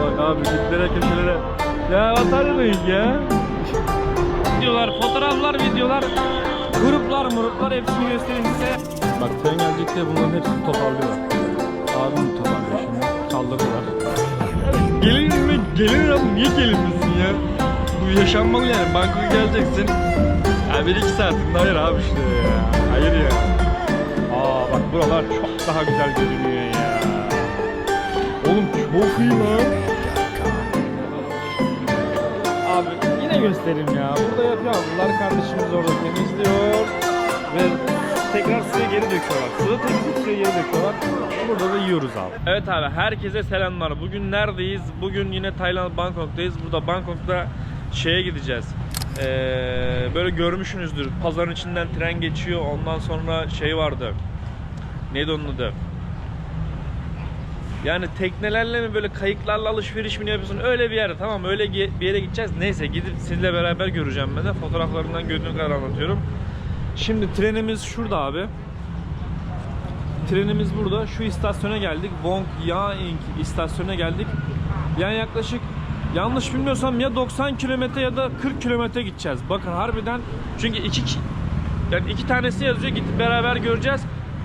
Bak abi diplere köşelere. Ya mıyız ya? Videolar, fotoğraflar, videolar, gruplar, muruplar hepsini göstereyim size. Bak tren gelecek diye bunların hepsini toparlıyor. Abim toparlıyor şimdi. Kaldırıyorlar. Gelin mi? Gelin abi niye gelinmesin ya? Bu yaşanmalı yani. Bangkok'a geleceksin. Ya bir iki saatinde hayır abi işte ya. Hayır ya. Aa bak buralar çok daha güzel görünüyor ya. Oğlum çok iyi lan. Abi yine göstereyim ya. Burada yapıyor ablalar. Kardeşimiz orada temizliyor. Ve tekrar suya geri döküyorlar. Suda temizleyip suya geri döküyorlar. Burada da yiyoruz abi. Evet abi herkese selamlar. Bugün neredeyiz? Bugün yine Tayland Bangkok'tayız. Burada Bangkok'ta şeye gideceğiz. Ee, böyle görmüşsünüzdür. Pazarın içinden tren geçiyor. Ondan sonra şey vardı. Neydi onun adı? Yani teknelerle mi böyle kayıklarla alışveriş mi yapıyorsun? Öyle bir yerde tamam öyle bir yere gideceğiz. Neyse gidip sizinle beraber göreceğim ben de. Fotoğraflarından gördüğüm kadar anlatıyorum. Şimdi trenimiz şurada abi. Trenimiz burada. Şu istasyona geldik. Wong Yaing istasyona geldik. Yani yaklaşık yanlış bilmiyorsam ya 90 kilometre ya da 40 kilometre gideceğiz. Bakın harbiden çünkü iki ki- yani iki tanesi yazıyor. Gidip beraber göreceğiz.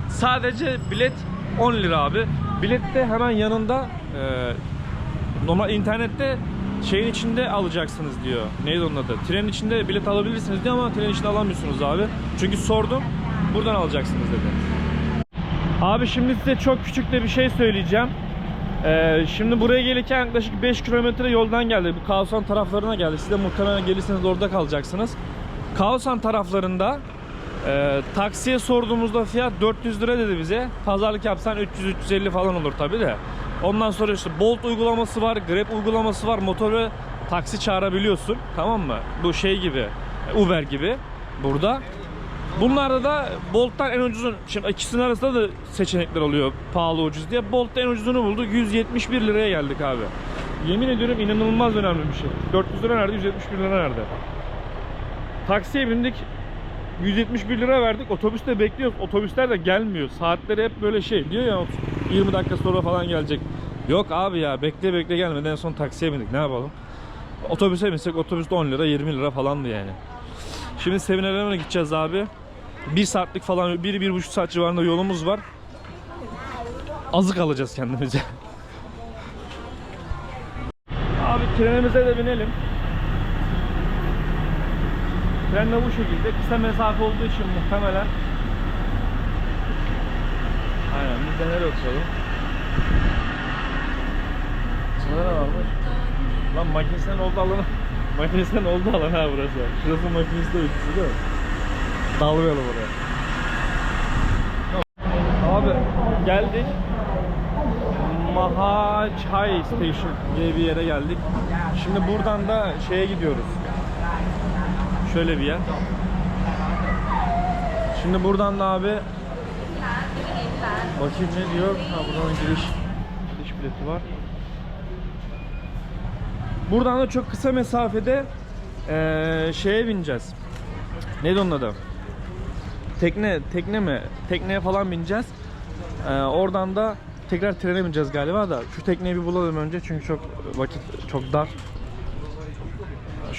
Sadece bilet 10 lira abi. Bilet de hemen yanında e, normal internette şeyin içinde alacaksınız diyor. Neydi onun adı? Trenin içinde bilet alabilirsiniz diyor ama trenin içinde alamıyorsunuz abi. Çünkü sordum. Buradan alacaksınız dedi. Abi şimdi size çok küçük de bir şey söyleyeceğim. Ee, şimdi buraya gelirken yaklaşık 5 kilometre yoldan geldi. Bu Kaosan taraflarına geldi. Siz de muhtemelen gelirseniz orada kalacaksınız. Kaosan taraflarında e, taksiye sorduğumuzda fiyat 400 lira dedi bize. Pazarlık yapsan 300-350 falan olur tabi de. Ondan sonra işte Bolt uygulaması var, Grab uygulaması var. Motor ve taksi çağırabiliyorsun. Tamam mı? Bu şey gibi, Uber gibi burada. Bunlarda da Bolt'tan en ucuzun, şimdi ikisinin arasında da seçenekler oluyor pahalı ucuz diye. Bolt'ta en ucuzunu bulduk. 171 liraya geldik abi. Yemin ediyorum inanılmaz önemli bir şey. 400 lira nerede, 171 lira nerede? Taksiye bindik. 171 lira verdik. Otobüste bekliyoruz. Otobüsler de gelmiyor. Saatleri hep böyle şey diyor ya 20 dakika sonra falan gelecek. Yok abi ya bekle bekle gelmeden en son taksiye bindik. Ne yapalım? Otobüse binsek otobüste 10 lira 20 lira falandı yani. Şimdi Sevineler'e gideceğiz abi. Bir saatlik falan, bir, bir buçuk saat civarında yolumuz var. Azık alacağız kendimize. Abi trenimize de binelim. Tren de bu şekilde. Kısa mesafe olduğu için muhtemelen. Aynen biz de nereye oturalım? Şurada ne varmış? Lan makinesinden oldu alanı. Makinesinden oldu alan ha burası. Şurası makinesi de ötesi değil mi? Dalmayalım oraya. Abi geldik. Mahachai Station diye bir yere geldik. Şimdi buradan da şeye gidiyoruz. Şöyle bir yer. Şimdi buradan da abi bakayım ne diyor. Ha buradan giriş giriş bileti var. Buradan da çok kısa mesafede eee, şeye bineceğiz. Neydi onun adı? Tekne, tekne mi? Tekneye falan bineceğiz. Eee, oradan da tekrar trene bineceğiz galiba da. Şu tekneyi bir bulalım önce çünkü çok vakit çok dar.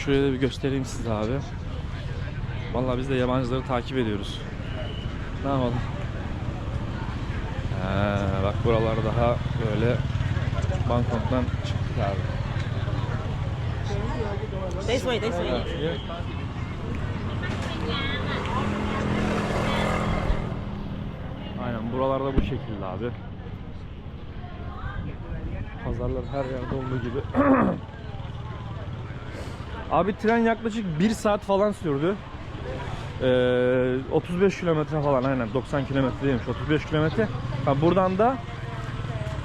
Şuraya da bir göstereyim size abi. Vallahi biz de yabancıları takip ediyoruz. Ne yapalım? He, bak buralar daha böyle Bangkok'tan çıktık abi. This way, this way. Aynen buralarda bu şekilde abi. Pazarlar her yerde olduğu gibi. abi tren yaklaşık 1 saat falan sürdü. Ee, 35 kilometre falan aynen 90 kilometre değilmiş 35 kilometre. Ha, buradan da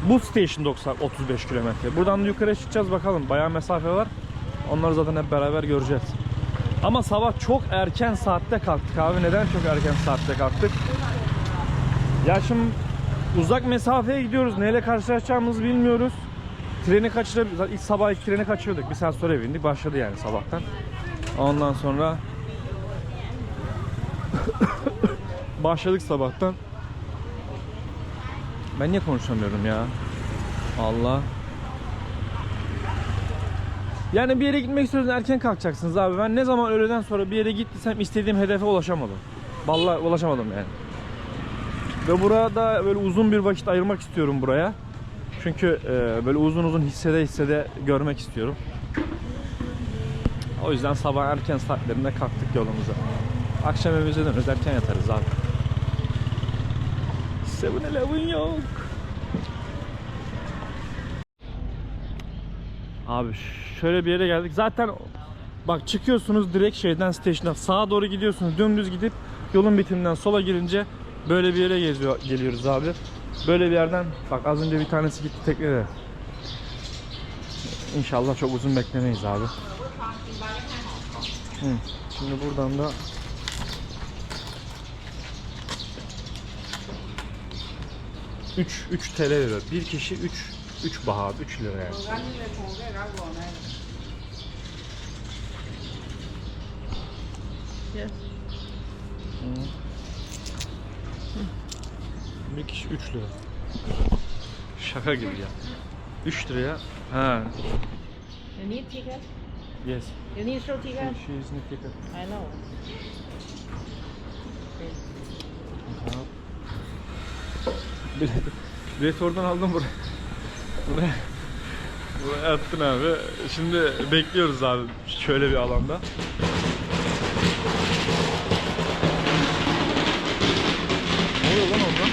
bu station 90 35 kilometre. Buradan da yukarı çıkacağız bakalım. Bayağı mesafe var. Onları zaten hep beraber göreceğiz. Ama sabah çok erken saatte kalktık abi. Neden çok erken saatte kalktık? Ya şimdi uzak mesafeye gidiyoruz. Neyle karşılaşacağımızı bilmiyoruz. Treni kaçırabiliriz. İlk sabah ilk treni kaçırdık. Bir saat sonra bindik. Başladı yani sabahtan. Ondan sonra başladık sabahtan. Ben niye konuşamıyorum ya? Allah. Yani bir yere gitmek istiyorsanız erken kalkacaksınız abi. Ben ne zaman öğleden sonra bir yere gittiysem istediğim hedefe ulaşamadım. Vallahi ulaşamadım yani. Ve burada böyle uzun bir vakit ayırmak istiyorum buraya. Çünkü e, böyle uzun uzun hissede hissede görmek istiyorum. O yüzden sabah erken saatlerinde kalktık yolumuza. Akşam evimize döneriz erken yatarız abi. 7-Eleven yok. Abi şöyle bir yere geldik. Zaten bak çıkıyorsunuz direkt şeyden station'a sağa doğru gidiyorsunuz. Dümdüz gidip yolun bitiminden sola girince böyle bir yere geziyor, geliyoruz abi. Böyle bir yerden bak az önce bir tanesi gitti teknede. İnşallah çok uzun beklemeyiz abi. Hı. Şimdi buradan da Üç, 3 TL veriyor. Bir kişi 3 3 baha, 3 lira yani. Yes. Bir kişi 3 lira. Şaka gibi ya. 3 liraya. Ha. You need ticket? Yes. You need show ticket? She is not ticket. I know. Bilet, bilet oradan aldım buraya. Buraya. Buraya attın abi. Şimdi bekliyoruz abi şöyle bir alanda. Ne oluyor lan orada?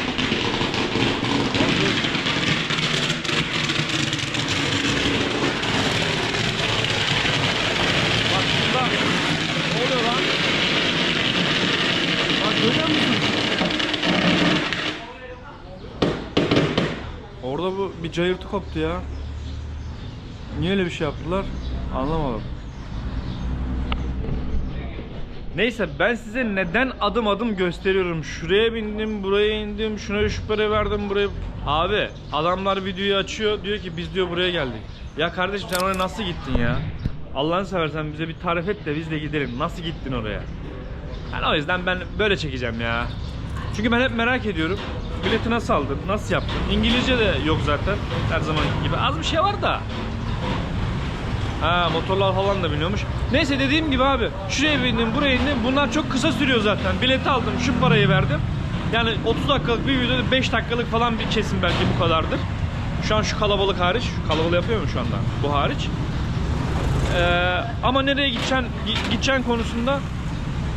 Bak şurada ne oluyor lan? Bak görüyor musun? Orada bu bir cayırtı koptu ya. Niye öyle bir şey yaptılar? Anlamadım. Neyse ben size neden adım adım gösteriyorum. Şuraya bindim, buraya indim, şuna şu para verdim, buraya... Abi adamlar videoyu açıyor diyor ki biz diyor buraya geldik. Ya kardeşim sen oraya nasıl gittin ya? Allah'ını seversen bize bir tarif et de biz de gidelim. Nasıl gittin oraya? Yani o yüzden ben böyle çekeceğim ya. Çünkü ben hep merak ediyorum. Bileti nasıl aldın? Nasıl yaptın? İngilizce de yok zaten. Her zaman gibi. Az bir şey var da. Ha motorlar falan da biniyormuş. Neyse dediğim gibi abi. Şuraya bindim, buraya indim. Bunlar çok kısa sürüyor zaten. Bileti aldım, şu parayı verdim. Yani 30 dakikalık bir videoda 5 dakikalık falan bir kesim belki bu kadardır. Şu an şu kalabalık hariç. Şu kalabalığı yapıyor mu şu anda? Bu hariç. Ee, ama nereye gideceksin, gi- gideceksin konusunda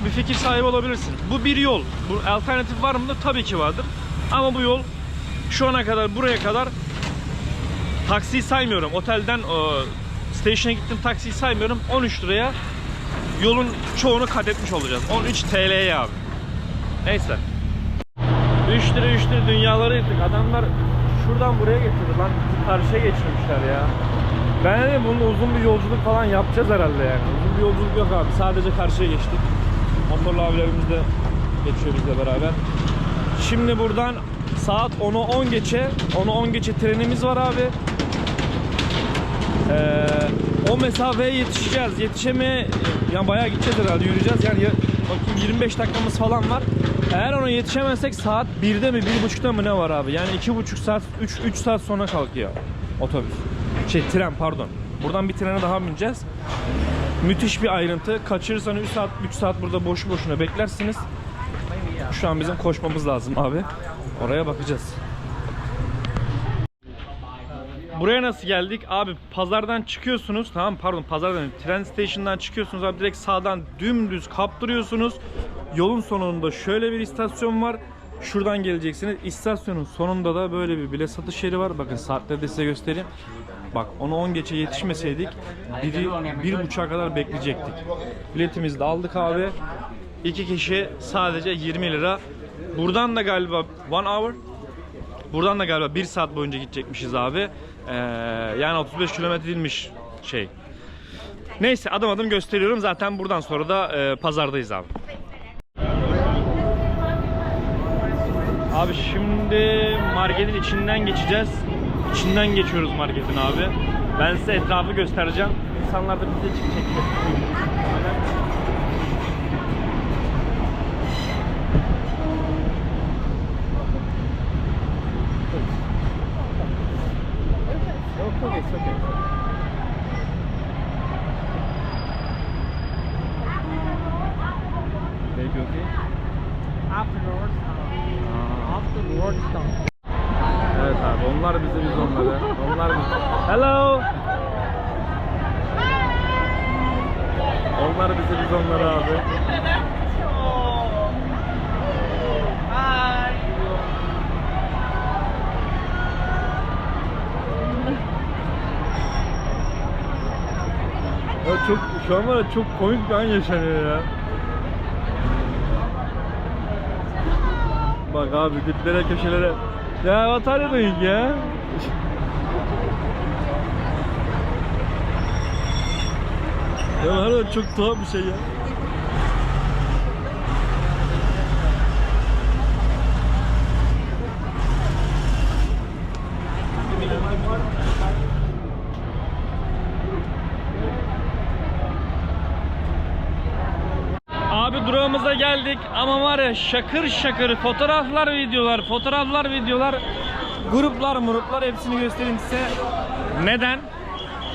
bir fikir sahibi olabilirsin. Bu bir yol. Bu alternatif var mı da tabii ki vardır. Ama bu yol şu ana kadar buraya kadar taksiyi saymıyorum. Otelden o station'a gittim taksiyi saymıyorum. 13 liraya yolun çoğunu kat etmiş olacağız. 13 TL'ye abi. Neyse. 3 lira 3 lira dünyaları yıktık. Adamlar şuradan buraya getirdi lan. Karşıya geçirmişler ya. Ben dedim bunun uzun bir yolculuk falan yapacağız herhalde yani. Uzun bir yolculuk yok abi. Sadece karşıya geçtik. Motorlu abilerimiz de geçiyor bizle beraber. Şimdi buradan saat 10'u 10 geçe, 10'u 10 geçe trenimiz var abi. Ee, o mesafeye yetişeceğiz. Yetişemeye yani bayağı gideceğiz herhalde yürüyeceğiz. Yani ya, bakayım 25 dakikamız falan var. Eğer ona yetişemezsek saat 1'de mi 1.30'da mı ne var abi? Yani 2.5 saat 3 3 saat sonra kalkıyor otobüs. Şey tren pardon. Buradan bir trene daha bineceğiz. Müthiş bir ayrıntı. Kaçırırsanız 3 saat 3 saat burada boşu boşuna beklersiniz. Şu an bizim koşmamız lazım abi. Oraya bakacağız. Buraya nasıl geldik? Abi pazardan çıkıyorsunuz. Tamam pardon pazardan tren station'dan çıkıyorsunuz abi direkt sağdan dümdüz kaptırıyorsunuz. Yolun sonunda şöyle bir istasyon var. Şuradan geleceksiniz. İstasyonun sonunda da böyle bir bilet satış yeri var. Bakın saatleri de size göstereyim. Bak onu 10 geçe yetişmeseydik biri bir buçuğa kadar bekleyecektik. Biletimizi de aldık abi. İki kişi sadece 20 lira. Buradan da galiba one hour. Buradan da galiba 1 saat boyunca gidecekmişiz abi. Ee, yani 35 kilometre değilmiş şey. Neyse adım adım gösteriyorum. Zaten buradan sonra da e, pazardayız abi. Abi şimdi marketin içinden geçeceğiz. İçinden geçiyoruz marketin abi. Ben size etrafı göstereceğim. İnsanlar da bize çekecek. Yok, okay, it's okay. you, okay? Afterwards. Aa. Afterwards. Evet abi onlar bizi biz onları. Onlar bizi. Hello. Onlar bizi biz onları abi. Ya çok şu an var ya çok komik bir an yaşanıyor ya. Bak abi diplere köşelere. Ya doing ya? Ya harbiden çok tuhaf bir şey ya. Abi durağımıza geldik ama var ya şakır şakır fotoğraflar, videolar, fotoğraflar, videolar, gruplar, muruplar hepsini göstereyim size. Neden?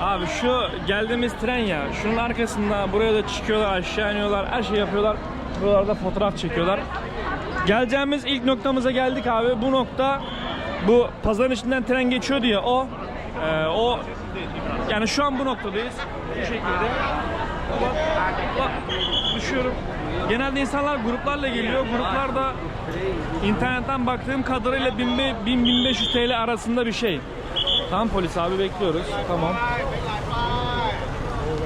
Abi şu geldiğimiz tren ya, şunun arkasında buraya da çıkıyorlar, aşağı iniyorlar, her şey yapıyorlar. Buralarda fotoğraf çekiyorlar. Geleceğimiz ilk noktamıza geldik abi. Bu nokta bu pazarın içinden tren geçiyordu ya o. Ee, o yani şu an bu noktadayız. Bu şekilde. Bak, bak, düşüyorum. Genelde insanlar gruplarla geliyor. Gruplar da internetten baktığım kadarıyla 1000-1500 TL arasında bir şey. Tamam polis abi bekliyoruz. Tamam.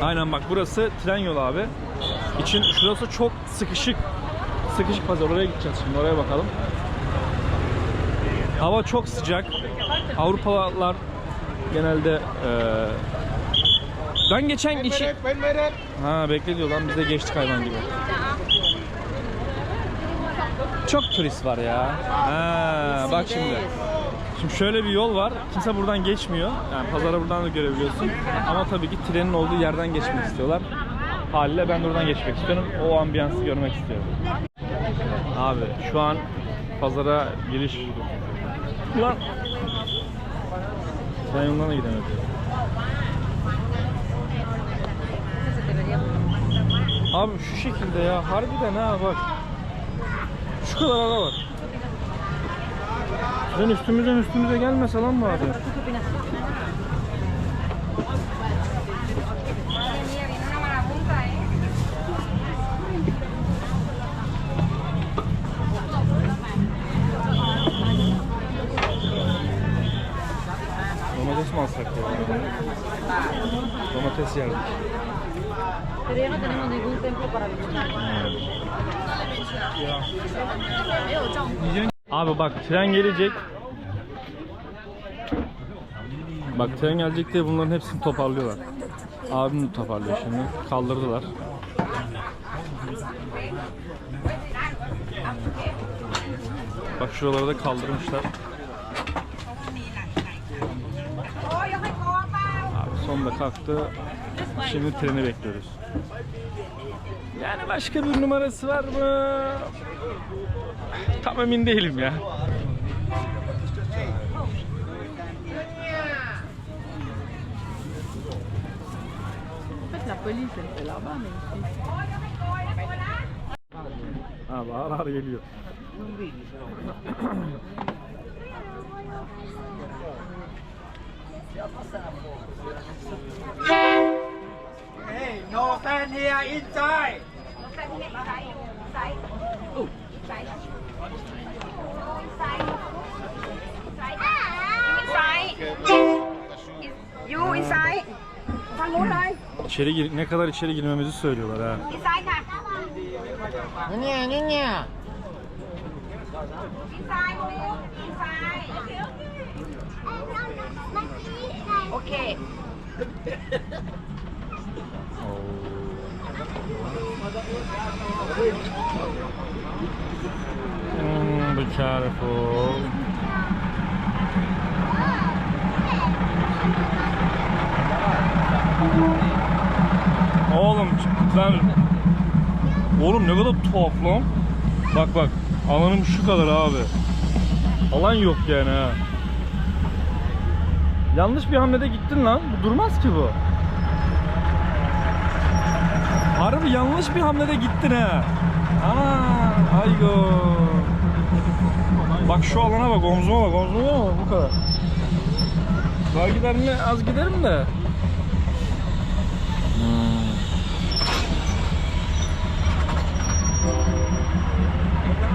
Aynen bak burası tren yolu abi. İçin şurası çok sıkışık. Sıkışık pazar oraya gideceğiz şimdi oraya bakalım. Hava çok sıcak. Avrupalılar genelde eee ben geçen içi... Ha bekle diyor lan biz de geçtik hayvan gibi. Çok turist var ya. Ha bak şimdi. Şimdi şöyle bir yol var. Kimse buradan geçmiyor. Yani pazara buradan da görebiliyorsun. Ama tabii ki trenin olduğu yerden geçmek istiyorlar. Haliyle ben de oradan geçmek istiyorum. O ambiyansı görmek istiyorum. Abi şu an pazara giriş... Lan! Tren yolundan da gidemedim. Abi şu şekilde ya harbiden ha bak. Şu kadar ara var. Tren üstümüzden üstümüze gelmese lan bari. Bak tren gelecek. Bak tren gelecek diye bunların hepsini toparlıyorlar. Abim de toparlıyor şimdi. Kaldırdılar. Bak şuraları da kaldırmışlar. Abi sonunda kalktı. Şimdi treni bekliyoruz. Yani başka bir numarası var mı? Tam emin değilim ya. En fait, la police, elle fait là-bas, mais ici. Abi ağır ağır geliyor. Hey, no fan here inside. You inside ทางนู้นเลย İçeri gir ne kadar içeri girmemizi söylüyorlar ha. inside ค่ะ เนี่ยเนี่ยเนี่ย inside move inside โอเค Hmm, be careful. Oğlum ben Oğlum ne kadar tuhaf lan. Bak bak alanım şu kadar abi. Alan yok yani ha. Yanlış bir hamlede gittin lan. Bu durmaz ki bu. Harbi yanlış bir hamlede gittin ha. Ana aygo. Bak şu alana bak omzuma bak omzuma bak bu kadar. Daha gider mi? Az giderim de.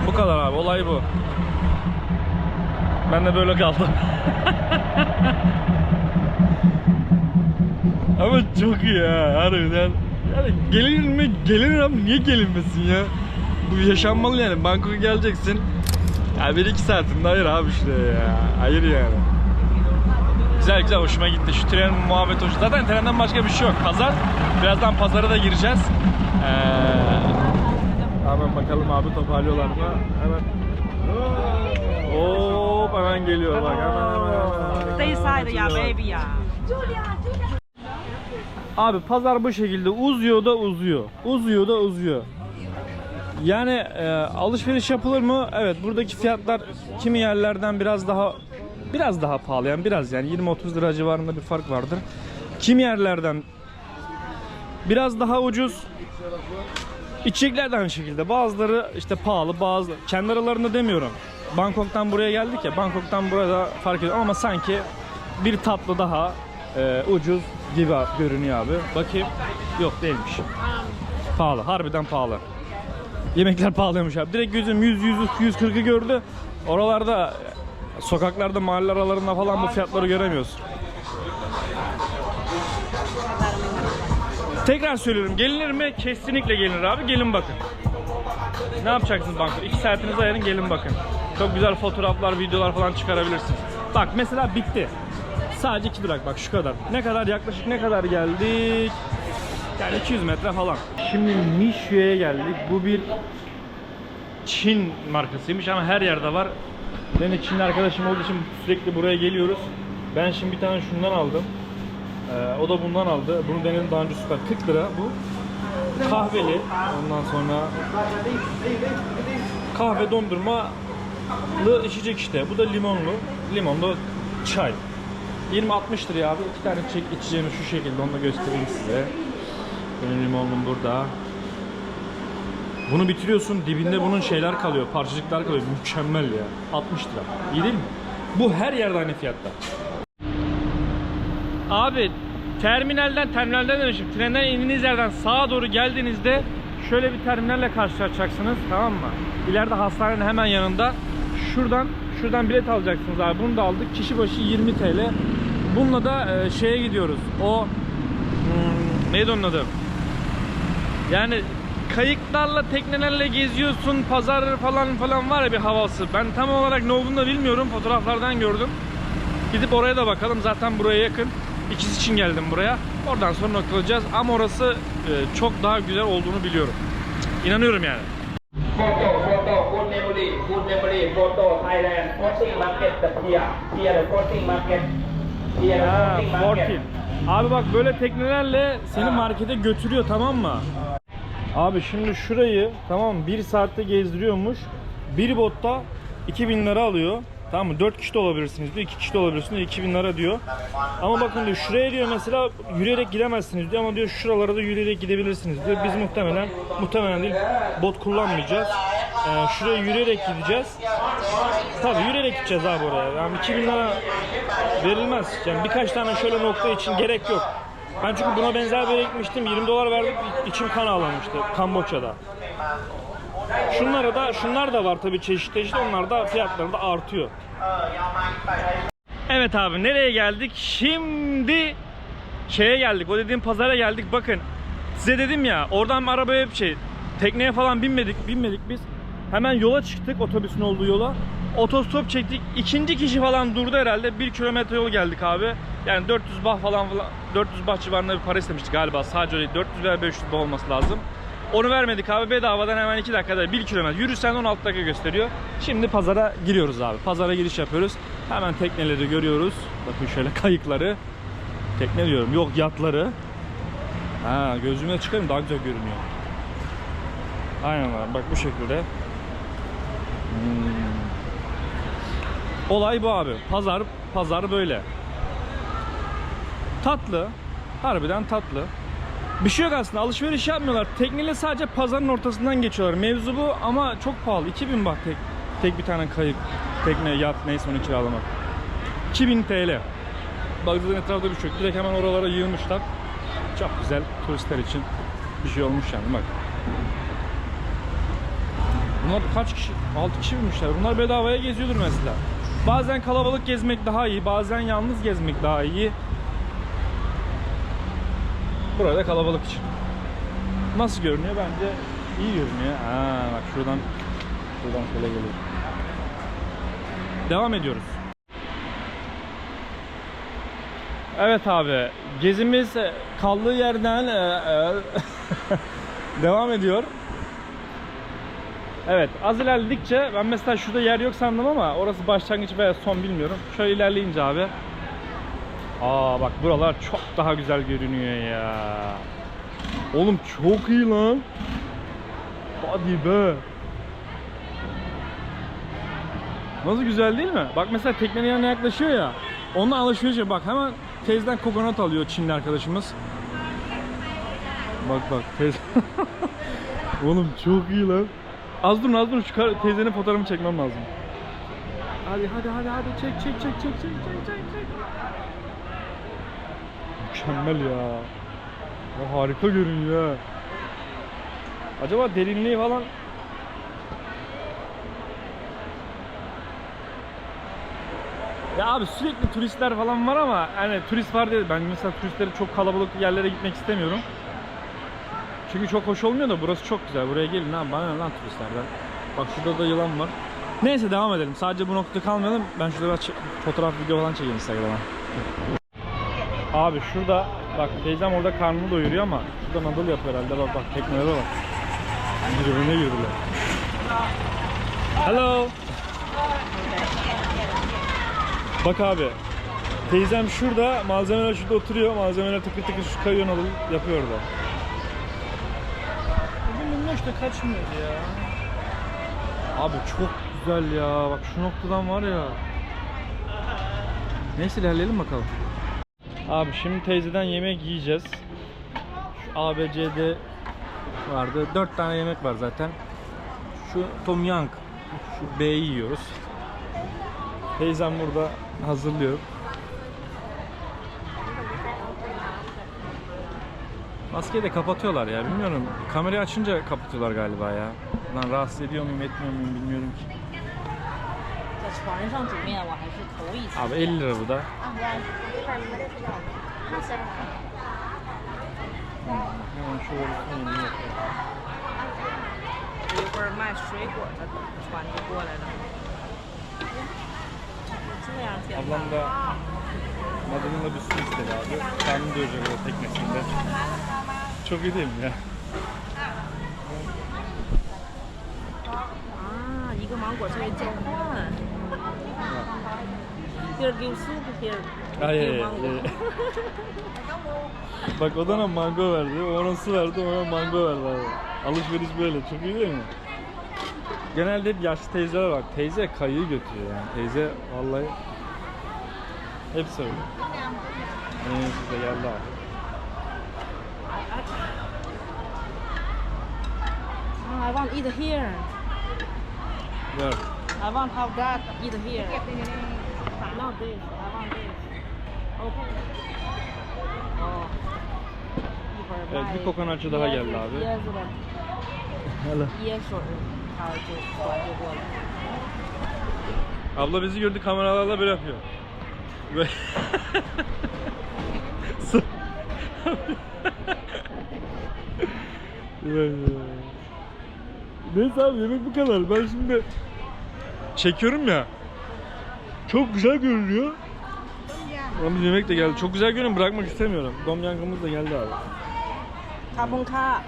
Bu kadar abi olay bu. Ben de böyle kaldım. Ama çok iyi ha harbiden. Yani gelir mi? Gelir ama niye gelinmesin ya? Bu yaşanmalı yani. Bangkok'a geleceksin. Ya bir iki saatinde hayır abi işte ya. Hayır yani. Güzel güzel hoşuma gitti. Şu tren muhabbet hoş. Zaten trenden başka bir şey yok. Pazar. Birazdan pazara da gireceğiz. Ee, hemen bakalım abi toparlıyorlar mı? Hemen. Hop hemen geliyor bak hemen hemen hemen. hemen, Stay hemen side ya açılıyor. baby ya. Abi pazar bu şekilde uzuyor da uzuyor. Uzuyor da uzuyor. Yani e, alışveriş yapılır mı? Evet buradaki fiyatlar kimi yerlerden biraz daha biraz daha pahalı yani biraz yani 20-30 lira civarında bir fark vardır. Kimi yerlerden biraz daha ucuz. İçecekler de aynı şekilde. Bazıları işte pahalı, bazı kendi aralarında demiyorum. Bangkok'tan buraya geldik ya. Bangkok'tan burada fark ediyor ama sanki bir tatlı daha e, ucuz gibi görünüyor abi. Bakayım. Yok değilmiş. Pahalı. Harbiden pahalı. Yemekler pahalıymış abi. Direkt gözüm 100 100 140'ı gördü. Oralarda sokaklarda mahalle aralarında falan bu fiyatları göremiyoruz. Tekrar söylüyorum gelinir mi? Kesinlikle gelinir abi. Gelin bakın. Ne yapacaksınız banka? 2 saatinizi ayırın gelin bakın. Çok güzel fotoğraflar, videolar falan çıkarabilirsiniz. Bak mesela bitti. Sadece 2 durak bak şu kadar. Ne kadar yaklaşık ne kadar geldik? Yani 200 metre falan. Şimdi Nişu'ya geldik. Bu bir Çin markasıymış ama her yerde var. De Çinli arkadaşım olduğu için sürekli buraya geliyoruz. Ben şimdi bir tane şundan aldım. Ee, o da bundan aldı. Bunu denedim daha önce süper. 40 lira bu. Kahveli. Ondan sonra kahve dondurmalı içecek işte. Bu da limonlu. Limonlu çay. 20-60 liraya abi. iki tane içecek içeceğimi şu şekilde onu da göstereyim size. Benim limonum burada. Bunu bitiriyorsun dibinde bunun şeyler kalıyor, parçacıklar kalıyor. Mükemmel ya. 60 lira. İyi değil mi? Bu her yerde aynı fiyatta. Abi terminalden terminalden demişim. Trenden indiğiniz yerden sağa doğru geldiğinizde şöyle bir terminalle karşılaşacaksınız tamam mı? İleride hastanenin hemen yanında. Şuradan şuradan bilet alacaksınız abi. Bunu da aldık. Kişi başı 20 TL. Bununla da e, şeye gidiyoruz. O hmm, neydi onun adı? Yani kayıklarla, teknelerle geziyorsun, pazar falan falan var ya bir havası. Ben tam olarak ne olduğunu da bilmiyorum. Fotoğraflardan gördüm. Gidip oraya da bakalım. Zaten buraya yakın. İkisi için geldim buraya. Oradan sonra noktalayacağız. Ama orası e, çok daha güzel olduğunu biliyorum. İnanıyorum yani. Photo, photo, good memory, good memory, photo, Thailand, floating market, the pier, pier, the floating market, pier, the Ha, floating market. 14. Abi bak böyle teknelerle seni markete götürüyor tamam mı? Abi şimdi şurayı tamam? 1 saatte gezdiriyormuş. Bir botta 2000 lira alıyor. Tamam mı? 4 kişi de olabilirsiniz diyor. 2 kişi de olabilirsiniz diyor. 2000 lira diyor. Ama bakın diyor şuraya diyor mesela yürüyerek gidemezsiniz diyor ama diyor şuralara da yürüyerek gidebilirsiniz diyor. Biz muhtemelen muhtemelen değil bot kullanmayacağız. Ee, şuraya yürüyerek gideceğiz. Tabii yürüyerek gideceğiz abi oraya. Yani 2000 lira verilmez. Yani birkaç tane şöyle nokta için gerek yok. Ben çünkü buna benzer bir yere gitmiştim. 20 dolar verdik. içim kan ağlamıştı Kamboçya'da. Şunlara da şunlar da var tabii çeşit çeşit. Onlar da fiyatları da artıyor. Evet abi nereye geldik? Şimdi şeye geldik. O dediğim pazara geldik. Bakın size dedim ya oradan arabaya bir şey tekneye falan binmedik binmedik biz. Hemen yola çıktık otobüsün olduğu yola. Otostop çektik. İkinci kişi falan durdu herhalde. Bir kilometre yol geldik abi. Yani 400 bah falan falan 400 bah civarında bir para istemiştik galiba. Sadece öyle 400 veya 500 bah olması lazım. Onu vermedik abi bedavadan hemen 2 dakikada 1 kilometre yürüsen 16 dakika gösteriyor. Şimdi pazara giriyoruz abi. Pazara giriş yapıyoruz. Hemen tekneleri görüyoruz. Bakın şöyle kayıkları. Tekne diyorum. Yok yatları. Ha gözüme çıkarım daha güzel görünüyor. Aynen abi bak bu şekilde. Hmm. Olay bu abi. Pazar pazar böyle. Tatlı. Harbiden tatlı. Bir şey yok aslında alışveriş yapmıyorlar. Tekneyle sadece pazarın ortasından geçiyorlar. Mevzu bu ama çok pahalı. 2000 bak tek, tek bir tane kayık, tekne, yat neyse onu kiralamak. 2000 TL. Bak zaten etrafta bir şey yok. Direkt hemen oralara yığılmışlar. Çok güzel turistler için bir şey olmuş yani bak. Bunlar kaç kişi? 6 kişi binmişler. Bunlar bedavaya geziyordur mesela. Bazen kalabalık gezmek daha iyi, bazen yalnız gezmek daha iyi. Burada kalabalık için. Nasıl görünüyor? Bence iyi görünüyor. Ha bak şuradan şuradan şöyle geliyor. Devam ediyoruz. Evet abi, gezimiz e, kaldığı yerden e, e, devam ediyor. Evet, az ilerledikçe ben mesela şurada yer yok sandım ama orası başlangıç veya son bilmiyorum. Şöyle ilerleyince abi. Aa bak buralar çok daha güzel görünüyor ya. Oğlum çok iyi lan. Hadi be. Nasıl güzel değil mi? Bak mesela teknenin yanına yaklaşıyor ya. Onunla alışveriş. Bak hemen teyzeden kokonat alıyor Çinli arkadaşımız. Bak bak teyze. Oğlum çok iyi lan. Az durun az durun şu teyzenin fotoğrafını çekmem lazım. Hadi hadi hadi hadi çek çek çek çek çek çek çek çek. Mükemmel ya. ya. Harika görünüyor. Acaba derinliği falan Ya abi sürekli turistler falan var ama hani turist var diye ben mesela turistleri çok kalabalık yerlere gitmek istemiyorum. Çünkü çok hoş olmuyor da burası çok güzel. Buraya gelin ha bana lan turistlerden. Bak şurada da yılan var. Neyse devam edelim. Sadece bu noktada kalmayalım. Ben şurada biraz fotoğraf video falan çekeyim Instagram'a. Abi şurada bak teyzem orada karnını doyuruyor ama şurada nadıl yapıyor herhalde. Bak bak teknelere bak. Birbirine girdiler. Hello. Bak abi. Teyzem şurada, malzemeler şurada oturuyor. Malzemeler tıkır tıkır şu kayıyor nadıl yapıyor orada. Bugün minnoş da kaçmıyor ya. Abi çok güzel ya. Bak şu noktadan var ya. Neyse ilerleyelim bakalım. Abi şimdi teyzeden yemek yiyeceğiz. Şu ABC'de vardı. 4 tane yemek var zaten. Şu Tom Yang. Şu B'yi yiyoruz. Teyzem burada hazırlıyor. Maskeyi de kapatıyorlar ya bilmiyorum. Kamerayı açınca kapatıyorlar galiba ya. Lan rahatsız ediyor muyum etmiyor muyum bilmiyorum ki. 在船上煮面我还是头一次。 Abi 50 lira bu da. Hemen şu orasını yeni yapayım. 一会儿卖水果的船就过来了。这样挺 Ablam da Madalina bir su istedi abi. Karnını doyuracak o teknesinde. Çok iyi değil mi ya? 啊，一个芒果作为交换。 Here give soup, here ay, give ay, mango. ay. Bak o da mango verdi. Ona su verdi, ona mango verdi abi. Alışveriş böyle. Çok iyi değil mi? Genelde hep yaşlı teyzeler bak. Teyze kayığı götürüyor yani. Teyze vallahi hepsi öyle. Ee, size geldi abi. Ah, I want eat here. Ver. I want have that eat here. No, this. I want this. Open. Oh. Evet bir kokonatçı daha geldi abi. Hello. Abla bizi gördü kameralarla böyle yapıyor. Ve Neyse abi yemek bu kadar. Ben şimdi çekiyorum ya. Çok güzel görünüyor. Ama yemek de geldi. Çok güzel görünüyor. Bırakmak istemiyorum. Dom yangımız da geldi abi. Kabunka.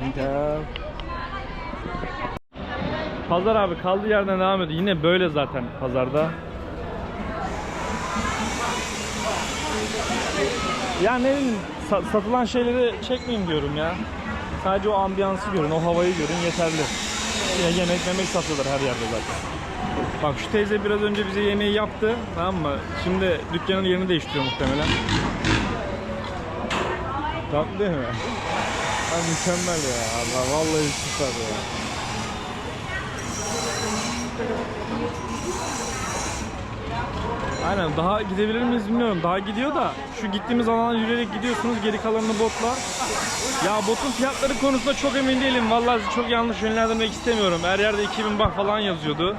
Kabunka. Pazar abi kaldığı yerden devam ediyor. Yine böyle zaten pazarda. Ya ne bileyim sa satılan şeyleri çekmeyeyim diyorum ya. Sadece o ambiyansı görün, o havayı görün yeterli. Ya yemek memek satılır her yerde zaten. Bak şu teyze biraz önce bize yemeği yaptı tamam mı? Şimdi dükkanın yerini değiştiriyor muhtemelen. Tatlı değil mi? Ha, mükemmel ya. Allah vallahi süper ya. Aynen daha gidebilir miyiz bilmiyorum. Daha gidiyor da şu gittiğimiz alana yürüyerek gidiyorsunuz. Geri kalanını botla. Ya botun fiyatları konusunda çok emin değilim. Vallahi çok yanlış yönlendirmek istemiyorum. Her yerde 2000 bah falan yazıyordu.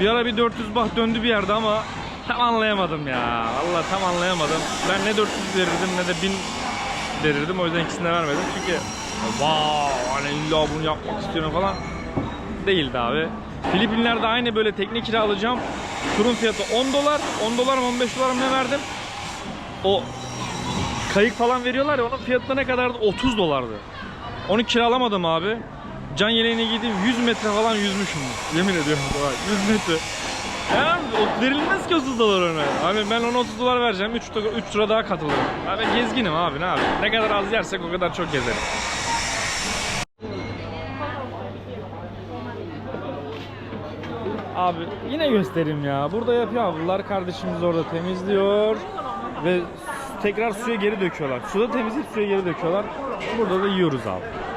Bir ara bir 400 bah döndü bir yerde ama tam anlayamadım ya. Vallahi tam anlayamadım. Ben ne 400 verirdim ne de 1000 verirdim. O yüzden ikisini de vermedim. Çünkü wow hani illa bunu yapmak istiyorum falan değildi abi. Filipinler'de aynı böyle tekne kiralayacağım. Turun fiyatı 10 dolar. 10 dolar mı 15 dolar mı ne verdim? O kayık falan veriyorlar ya onun fiyatı ne kadardı? 30 dolardı. Onu kiralamadım abi. Can yeleğini giydim 100 metre falan yüzmüşüm. Yemin ediyorum. bak, 100 metre. Yani verilmez ki 30 dolar ona. Abi ben ona 30 dolar vereceğim. 3 tura, 3 tura daha katılırım. Abi gezginim abi ne abi. Ne kadar az yersek o kadar çok gezerim. Abi yine göstereyim ya. Burada yapıyor ablalar. Kardeşimiz orada temizliyor. Ve tekrar suya geri döküyorlar. Suda temizleyip suya geri döküyorlar. Burada da yiyoruz abi.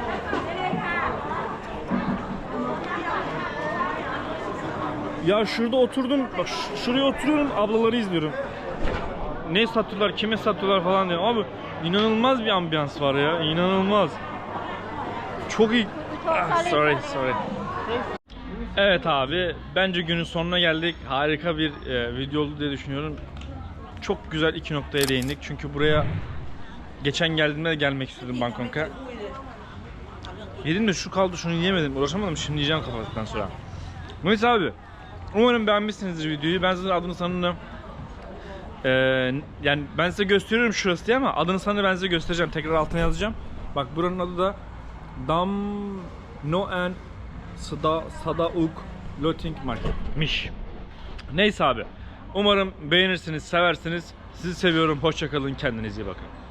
Ya şurada oturdum. Bak şuraya oturuyorum. Ablaları izliyorum. Ne satıyorlar, kime satıyorlar falan diyor. Abi inanılmaz bir ambiyans var ya. İnanılmaz. Çok iyi. Ah, sorry, sorry. Evet abi, bence günün sonuna geldik. Harika bir e, video oldu diye düşünüyorum. Çok güzel iki noktaya değindik. Çünkü buraya geçen geldiğimde de gelmek istedim Bangkok'a. Yedim de şu kaldı şunu yiyemedim. Uğraşamadım şimdi yiyeceğim kapatıktan sonra. Neyse abi. Umarım beğenmişsinizdir videoyu. Ben size adını sanını ee, yani ben size gösteriyorum şurası diye ama adını sanını ben size göstereceğim. Tekrar altına yazacağım. Bak buranın adı da Dam Noen Sada Sadauk Loting Market'miş. Neyse abi. Umarım beğenirsiniz, seversiniz. Sizi seviyorum. Hoşçakalın. Kendinize iyi bakın.